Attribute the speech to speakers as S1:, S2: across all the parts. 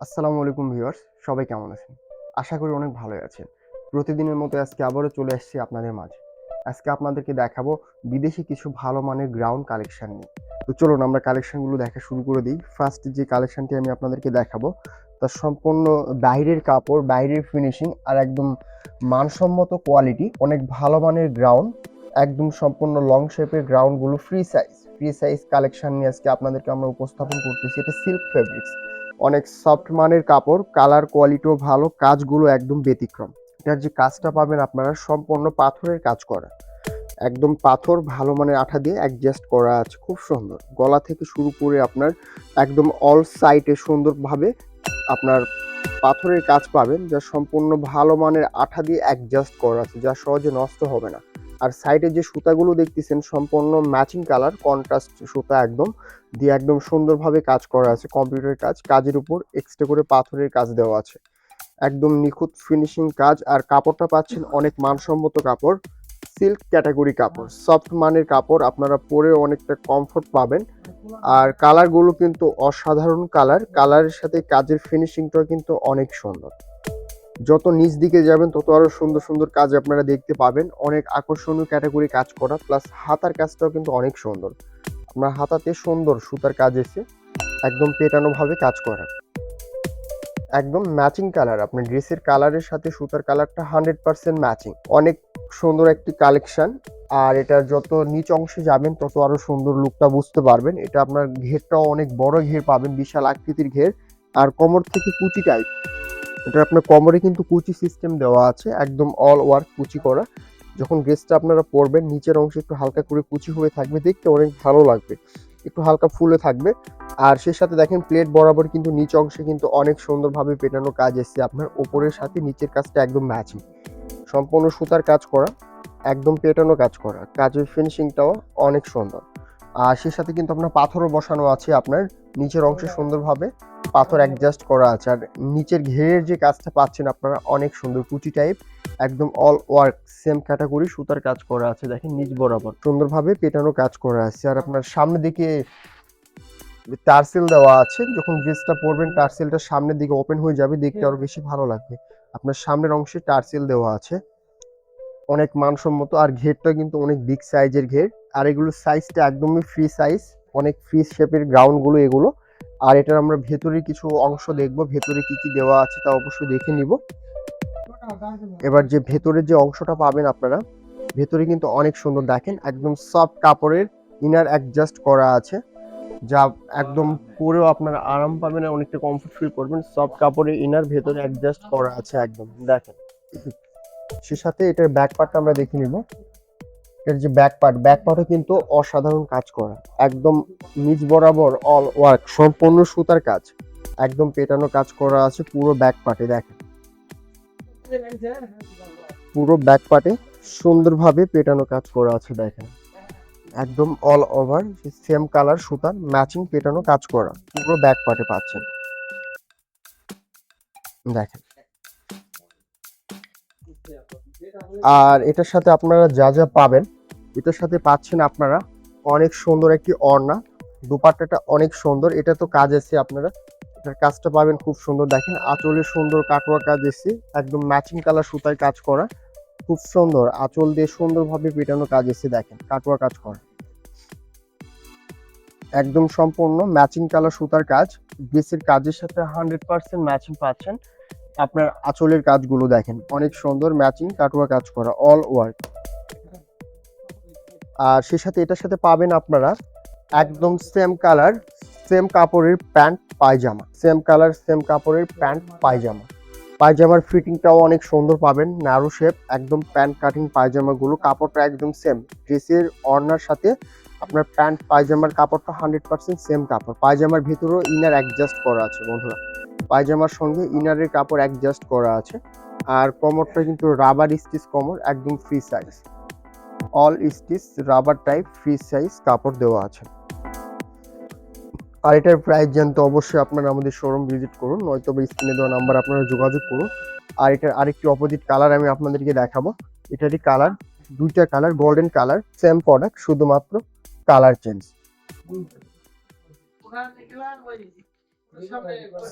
S1: আসসালামু আলাইকুম ভিউয়ার্স, সবাই কেমন আছেন? আশা করি অনেক ভালোই আছেন। প্রতিদিনের মতো আজকে আবারও চলে আসছি আপনাদের মাঝে। আজকে আপনাদেরকে দেখাবো বিদেশি কিছু ভালো মানের গ্রাউন্ড কালেকশন নিয়ে। তো চলুন আমরা কালেকশনগুলো দেখা শুরু করে দিই। ফার্স্ট যে কালেকশনটি আমি আপনাদেরকে দেখাবো তার সম্পূর্ণ বাইরের কাপড়, বাইরের ফিনিশিং আর একদম মানসম্মত কোয়ালিটি অনেক ভালো মানের গ্রাউন্ড একদম সম্পূর্ণ লং শেপের গ্রাউন্ডগুলো free size free size collection নিয়ে আজকে আপনাদেরকে আমরা উপস্থাপন করতেছি। এটা সিল্ক ফেব্রিক্স অনেক সফট মানের কাপড় কালার কোয়ালিটিও ভালো, কাজগুলো একদম ব্যতিক্রম। এটার যে কাজটা পাবেন আপনারা সম্পূর্ণ পাথরের কাজ করা। একদম পাথর ভালো মানের আঠা দিয়ে অ্যাডজাস্ট করা আছে, খুব সুন্দর। গলা থেকে শুরু করে আপনার একদম অল সাইডে সুন্দরভাবে আপনার পাথরের কাজ পাবেন, যা সম্পূর্ণ ভালো মানের আঠা দিয়ে অ্যাডজাস্ট করা আছে, যা সহজে নষ্ট হবে না। আর সাইডে যে সুতাগুলো দেখতেছেন, সম্পূর্ণ ম্যাচিং কালার কন্ট্রাস্ট সুতা একদম। দিয়ে একদম সুন্দরভাবে কাজ করা আছে কম্পিউটারের কাজ। কাজের উপর এক্সট্রা করে পাথরের কাজ দেওয়া আছে। একদম নিখুঁত ফিনিশিং কাজ। আর কাপড়টা পাচ্ছেন অনেক মানসম্মত কাপড় সিল্ক ক্যাটাগরি কাপড়। সফট মানের কাপড়, আপনারা পরে অনেকটা কমফোর্ট পাবেন। আর কালারগুলো কিন্তু অসাধারণ কালার কালারের সাথে কাজের ফিনিশিংটাও কিন্তু অনেক সুন্দর। যত নিচ দিকে যাবেন, তত আরও সুন্দর সুন্দর কাজ আপনারা দেখতে পাবেন। অনেক আকর্ষণীয় ক্যাটাগরি কাজ করা প্লাস হাতার কাজটাও কিন্তু অনেক সুন্দর। আপনার হাতাতে সুন্দর সুতার কাজ এসে একদম পেটানো ভাবে কাজ করা। একদম ম্যাচিং কালার আপনার ড্রেসের কালারের সাথে সুতার কালারটা হান্ড্রেড পার্সেন্ট ম্যাচিং অনেক সুন্দর একটি কালেকশন আর এটার যত নিচ অংশে যাবেন, তত আরও সুন্দর লুকটা বুঝতে পারবেন। এটা আপনার ঘেরটাও অনেক বড় ঘের পাবেন, বিশাল আকৃতির ঘের। আর কোমর থেকে কুচি টাইপ এটা আপনার কোমরে কিন্তু কুচি সিস্টেম দেওয়া আছে, একদম অল ওয়ার্ক কুচি করা। যখন ড্রেসটা আপনারা পরবেন নিচের অংশে একটু হালকা করে কুচি হয়ে থাকবে, দেখতে অনেক ভালো লাগবে। একটু হালকা ফুলে থাকবে। আর সে সাথে দেখেন প্লেট বরাবর কিন্তু নিচ অংশে কিন্তু অনেক সুন্দরভাবে পেটানো কাজ এসছে আপনার, ওপরের সাথে নিচের কাজটা একদম ম্যাচিং সম্পূর্ণ সুতার কাজ করা, একদম পেটানো কাজ করা। কাজের ফিনিশিংটাও অনেক সুন্দর। আর সে সাথে কিন্তু আপনার পাথরও বসানো আছে আপনার, নিচের অংশে সুন্দরভাবে। পাথর অ্যাডজাস্ট করা আছে। আর নিচের ঘেরের যে কাজটা পাচ্ছেন আপনারা অনেক সুন্দর কুচি টাইপ একদম অল ওয়ার্ক সেম ক্যাটাগরি সুতার কাজ করা আছে দেখেন নিচ বরাবর। সুন্দরভাবে পেটানো কাজ করা আছে। আর আপনার সামনে দিকে টার্সেল দেওয়া আছে যখন ড্রেসটা পরবেন টার্সেলটা সামনের দিকে ওপেন হয়ে যাবে দেখতে আরও বেশি ভালো লাগবে। আপনার সামনের অংশে টার্সেল দেওয়া আছে। অনেক মানসম্মত আর ঘেরটা কিন্তু অনেক বিগ সাইজের ঘের। আর এগুলো সাইজটা একদমই ফ্রি সাইজ অনেক ফ্রি শেপের গ্রাউন্ডগুলো এগুলো আর এটার আমরা ভেতরে কিছু অংশ দেখব, ভেতরে কি কি দেওয়া আছে তা অবশ্যই দেখে নিব। এবার যে ভেতরে যে অংশটা পাবেন আপনারা, ভেতরে কিন্তু অনেক সুন্দর দেখেন, একদম সফট কাপড়ের ইনার অ্যাডজাস্ট করা আছে, যা একদম পরেও আপনারা আরাম পাবেন আর অনেকটা কমফোর্ট ফিল করবেন। সফট কাপড়ের ইনার ভেতরে অ্যাডজাস্ট করা আছে একদম, দেখেন। সে সাথে এটার ব্যাক পার্টটা আমরা দেখে নিব। এর যে ব্যাক পার্ট ব্যাক পার্টও কিন্তু অসাধারণ কাজ করা। একদম নিজ বরাবর অল ওয়ার্ক সম্পূর্ণ সুতার কাজ। একদম পেটানো কাজ করা আছে পুরো ব্যাক পার্টে দেখেন। পুরো ব্যাক পার্টে সুন্দরভাবে পেটানো কাজ করা আছে, দেখেন। একদম অল ওভার সেম কালার সুতার ম্যাচিং পেটানো কাজ করা, পুরো ব্যাক পার্টে পাচ্ছেন। দেখেন। আর এটার সাথে আপনারা যা যা পাবেন এটার সাথে পাচ্ছেন আপনারা অনেক সুন্দর একটি অর্ণা দুপাট্টাটা অনেক সুন্দর। এটা তো কাজ আছে আপনারা। এটার কাজটা পাবেন খুব সুন্দর। দেখেন, আঁচলে সুন্দর কাটোয়া কাজ এসে একদম ম্যাচিং কালার সুতায় কাজ করা। খুব সুন্দর। আঁচল দিয়ে সুন্দরভাবে পেটানো কাজ এসে দেখেন কাটোয়া কাজ করা। একদম সম্পূর্ণ ম্যাচিং কালার সুতার কাজ। ড্রেসের কাজের সাথে হান্ড্রেড পার্সেন্ট ম্যাচিং পাচ্ছেন আপনার আঁচলের কাজগুলো, দেখেন, অনেক সুন্দর ম্যাচিং কাটোয়া কাজ করা অল ওয়ার্ক আর সে সাথে এটার সাথে পাবেন আপনারা একদম সেম কালার সেম কাপড়ের প্যান্ট পায়জামা। সেম কালার সেম কাপড়ের প্যান্ট পায়জামা। পায়জামার ফিটিংটাও অনেক সুন্দর পাবেন ন্যারো শেপ একদম প্যান্ট কাটিং পায়জামাগুলো, কাপড়টা একদম সেম ড্রেসের অর্নার সাথে আপনার প্যান্ট পায়জামার কাপড়টা হান্ড্রেড পার্সেন্ট সেম কাপড়। পায়জামার ভিতরেও ইনার অ্যাডজাস্ট করা আছে বন্ধুরা। পায়জামার সঙ্গে ইনারের কাপড় অ্যাডজাস্ট করা আছে। আর কোমরটা কিন্তু রাবার স্টিচ কোমর, একদম free size all stitch, rubber type, free size কাপড় দেওয়া আছে। আর এটার প্রাইস জানতে অবশ্যই আপনারা আমাদের শোরুম ভিজিট করুন, নয়তো বা স্ক্রিনে দেওয়া নাম্বার আপনারা যোগাযোগ করুন। আর এটার আরেকটি অপোজিট কালার আমি আপনাদেরকে দেখাবো। এটারই কালার দুইটা colour golden colour same product শুধুমাত্র কালার চেঞ্জ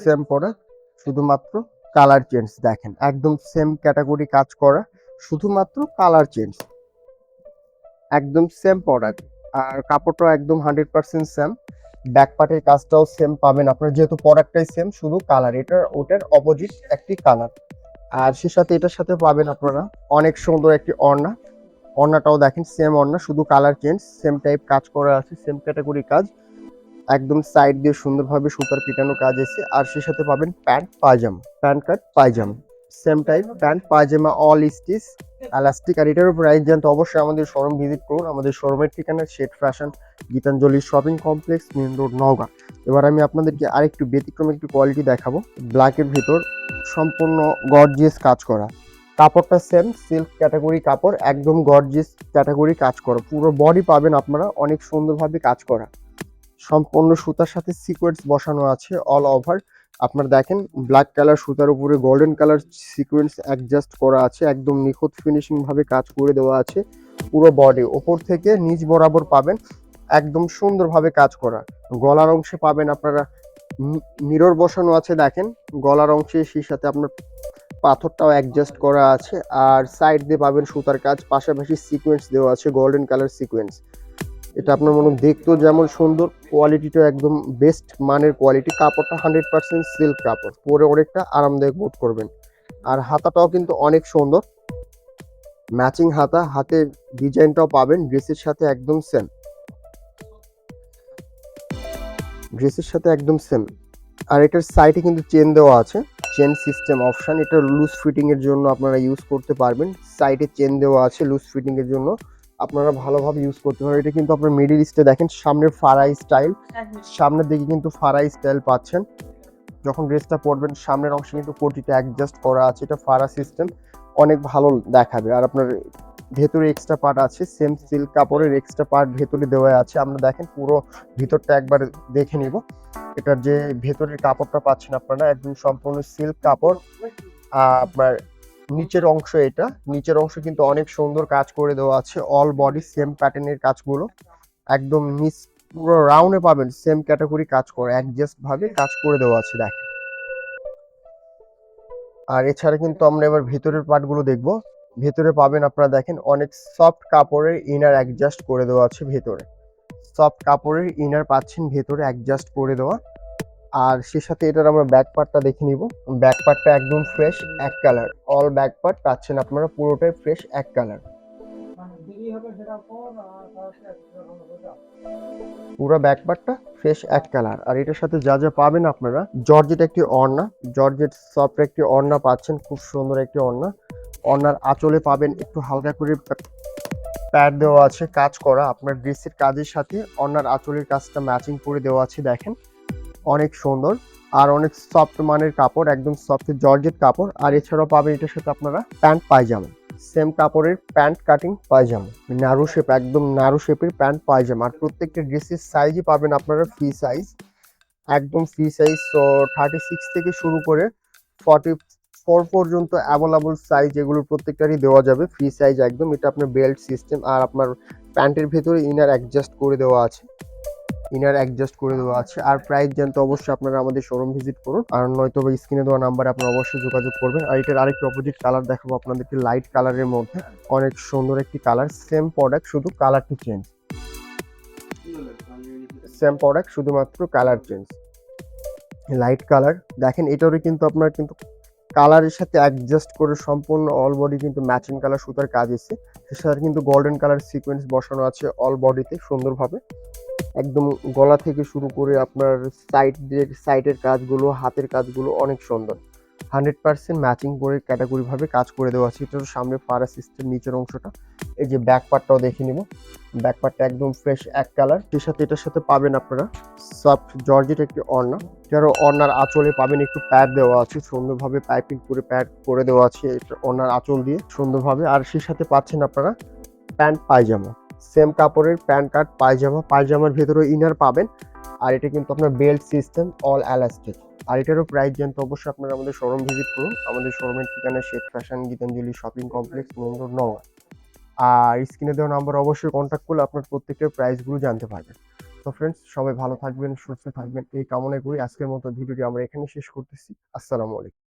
S1: সেম প্রোডাক্ট শুধুমাত্র কালার চেঞ্জ দেখেন, একদম সেম ক্যাটাগরি কাজ করা, শুধুমাত্র কালার চেঞ্জ একদম সেম প্রোডাক্ট আর কাপড়টাও একদম হান্ড্রেড পার্সেন্ট সেম ব্যাক পার্টের কাজটাও সেম পাবেন আপনার, যেহেতু প্রোডাক্টটাই সেম শুধু কালার এটার, ওটার অপোজিট একটি কালার আর সে সাথে এটার সাথে পাবেন আপনারা অনেক সুন্দর একটি অর্ণা অর্ণাটাও দেখেন সেম অর্ণা শুধু কালার চেঞ্জ সেম টাইপ কাজ করা আছে সেম ক্যাটাগরি কাজ। একদম সাইড দিয়ে সুন্দরভাবে সুতার পিটানো কাজ এসে আর সে সাথে পাবেন প্যান্ট পায়জামা প্যান্ট কাট পায়জামা। সেম টাইপ প্যান্ট পায়জামা অল স্টিচ এলাস্টিক আর এটারও প্রাইস জানতে অবশ্যই আমাদের শোরুম ভিজিট করুন। আমাদের শোরুমের ঠিকানা shade fashion Gitanjali shopping complex main road Naogaon এবার আমি আপনাদেরকে আরেকটু ব্যতিক্রম একটু কোয়ালিটি দেখাবো। ব্ল্যাকের ভিতর সম্পূর্ণ গর্জিয়াস কাজ করা। কাপড়টা সেম সিল্ক ক্যাটাগরি কাপড়, একদম গর্জিয়াস ক্যাটাগরি কাজ করা। পুরো বডি পাবেন আপনারা, অনেক সুন্দরভাবে কাজ করা। সম্পূর্ণ সুতার সাথে সিকোয়েন্স বসানো আছে অল ওভার আপনার দেখেন ব্ল্যাক কালার সুতার উপরে গোল্ডেন কালার সিকোয়েন্স অ্যাডজাস্ট করা আছে, একদম নিখুঁত ফিনিশিং ভাবে কাজ করে দেওয়া আছে পুরো বডি ওপর থেকে নিচ বরাবর পাবেন একদম সুন্দরভাবে কাজ করা। গলার অংশে পাবেন আপনারা মিরর বসানো আছে, দেখেন। গলার অংশে সেই সাথে আপনার পাথরটাও অ্যাডজাস্ট করা আছে। আর সাইড দিয়ে পাবেন সুতার কাজ, পাশাপাশি সিকোয়েন্স দেওয়া আছে গোল্ডেন কালার সিকোয়েন্স এটা আপনার মনে দেখতেও যেমন সুন্দর কোয়ালিটিটা একদম বেস্ট মানের কোয়ালিটি কাপড়টা হান্ড্রেড পার্সেন্ট সিল্ক কাপড়, পরে অনেকটা আরামদায়ক বোধ করবেন। আর হাতাটাও কিন্তু অনেক সুন্দর। ম্যাচিং হাতা হাতের ডিজাইনটাও পাবেন ড্রেসের সাথে একদম সেম ড্রেসের সাথে একদম সেম আর এটার সাইডে কিন্তু চেন দেওয়া আছে। চেন সিস্টেম অপশান এটা লুজ ফিটিংয়ের জন্য আপনারা ইউজ করতে পারবেন। সাইডে চেন দেওয়া আছে লুজ ফিটিংয়ের জন্য। আপনারা ভালোভাবে ইউজ করতে পারবেন এটা কিন্তু আপনার মিডিল ইস্টে দেখেন সামনের ফারাই স্টাইল সামনের দিকে কিন্তু ফারাই স্টাইল পাচ্ছেন। যখন ড্রেসটা পরবেন সামনের অংশে কিন্তু কোটিটা অ্যাডজাস্ট করা আছে। এটা ফারা সিস্টেম অনেক ভালো দেখাবে। আর আপনার ভেতরে এক্সট্রা পার্ট আছে সেম সিল্ক কাপড়ের এক্সট্রা পার্ট ভেতরে দেওয়া আছে। আমরা দেখেন পুরো ভিতরটা একবার দেখে নিব। এটার যে ভেতরের কাপড়টা পাচ্ছেন আপনারা একদম সম্পূর্ণ সিল্ক কাপড় আপনার নিচের অংশ এটা। নিচের অংশ কিন্তু অনেক সুন্দর কাজ করে দেওয়া আছে। অল বডি সেম প্যাটার্নের কাজগুলো। একদম নিচ, পুরো রাউন্ডে পাবেন সেম ক্যাটাগরি কাজ করে অ্যাডজাস্ট ভাবে কাজ করে দেওয়া আছে, দেখেন। আর এছাড়া কিন্তু আমরা এবার ভেতরের পার্টগুলো দেখব। ভেতরে পাবেন আপনারা দেখেন, অনেক সফট কাপড়ের ইনার অ্যাডজাস্ট করে দেওয়া আছে ভেতরে। সফট কাপড়ের ইনার পাচ্ছেন ভেতরে অ্যাডজাস্ট করে দেওয়া। আর সে সাথে এটার আমরা ব্যাক পার্টটা দেখে নিব। ব্যাক পার্টটা একদম ফ্রেশ এক কালার অল ব্যাক পার্ট পাচ্ছেন আপনারা, পুরোটাই ফ্রেশ এক কালার পুরো ব্যাক পার্টটা ফ্রেশ এক কালার আর এটার সাথে যা যা পাবেন আপনারা জর্জেট একটি অর্ণা জর্জেট সফট একটি অর্ণা পাচ্ছেন, খুব সুন্দর একটি অর্ণা অর্ণার আঁচলে পাবেন একটু হালকা করে প্যাড দেওয়া আছে, কাজ করা। আপনার ড্রেসের কাজের সাথে অর্ণার আঁচলের কাজটা ম্যাচিং করে দেওয়া আছে, দেখেন। অনেক সুন্দর আর অনেক সফট মানের কাপড়, একদম সফট জর্জেট কাপড়। আর এছাড়াও পাবেন এটার সাথে আপনারা প্যান্ট পায়জামা। সেম কাপড়ের প্যান্ট কাটিং পায়জামা। নারু শেপ একদম নারু শেপের প্যান্ট পায়জামা। আর প্রত্যেকটা ড্রেসের সাইজই পাবেন আপনারা ফ্রি সাইজ একদম ফ্রি সাইজ থার্টি সিক্স থেকে শুরু করে ফর্টি ফোর পর্যন্ত অ্যাভেলেবল সাইজ এগুলো প্রত্যেকটারই দেওয়া যাবে। ফ্রি সাইজ একদম। এটা আপনার বেল্ট সিস্টেম আর আপনার প্যান্টের ভেতরে ইনার অ্যাডজাস্ট করে দেওয়া আছে। ইনার অ্যাডজাস্ট করে দেওয়া আছে। আর প্রাইস জানতে অবশ্যই আপনারা আমাদের শোরুম ভিজিট করুন। আর নয়তো বা স্ক্রিনে দেওয়া নাম্বারে আপনারা অবশ্যই যোগাযোগ করবেন। আর এটার আরেকটি অপোজিট কালার দেখাবো আপনাদেরকে লাইট কালারের মধ্যে। অনেক সুন্দর একটি কালার সেম প্রোডাক্ট শুধু কালারটি চেঞ্জ সেম প্রোডাক্ট শুধুমাত্র কালার চেঞ্জ লাইট কালার দেখেন এটারও কিন্তু আপনার কিন্তু কালারের সাথে অ্যাডজাস্ট করে সম্পূর্ণ অল বডি কিন্তু ম্যাচিং কালার সুতার কাজ এসে সে সাথে কিন্তু গোল্ডেন কালার সিকোয়েন্স বসানো আছে অল বডিতে সুন্দরভাবে। একদম গলা থেকে শুরু করে আপনার সাইডের সাইডের কাজগুলো, হাতের কাজগুলো অনেক সুন্দর। হান্ড্রেড পার্সেন্ট ম্যাচিং করে ক্যাটাগরি ভাবে কাজ করে দেওয়া আছে। এটার সামনে ফারা সিস্টেম নিচের অংশটা। এই যে ব্যাক পার্টটাও দেখে নিব। ব্যাক পার্টটা একদম ফ্রেশ এক কালারের সাথে এটার সাথে পাবেন আপনারা সফট জর্জেট একটি অর্ণা এটারও অর্ণার আঁচলে পাবেন একটু প্যাড দেওয়া আছে। সুন্দরভাবে পাইপিং করে প্যাড করে দেওয়া আছে। এটা অর্ণার আঁচল দিয়ে সুন্দরভাবে। আর সেই সাথে পাচ্ছেন আপনারা প্যান্ট পায়জামা সেম কাপড়ের প্যান্ট কার্ড পায়জামা, পায়জামার ভেতরে ইনার পাবেন। আর এটা কিন্তু আপনার বেল্ট সিস্টেম অল এলাস্টিক আর এটারও প্রাইস জানতে অবশ্যই আপনারা আমাদের শোরুম ভিজিট করুন। আমাদের শোরুমের ঠিকানা Sheikh fashion Gitanjali shopping complex main road আর স্ক্রিনে দেওয়া নাম্বার অবশ্যই কন্ট্যাক্ট করলে আপনার প্রত্যেকটার প্রাইসগুলো জানতে পারবেন। তো ফ্রেন্ডস সবাই ভালো থাকবেন, সুস্থ থাকবেন। এই কামনা করি। আজকের মতো ভিডিওটি আমরা এখানে শেষ করতেছি। আসসালামু আলাইকুম।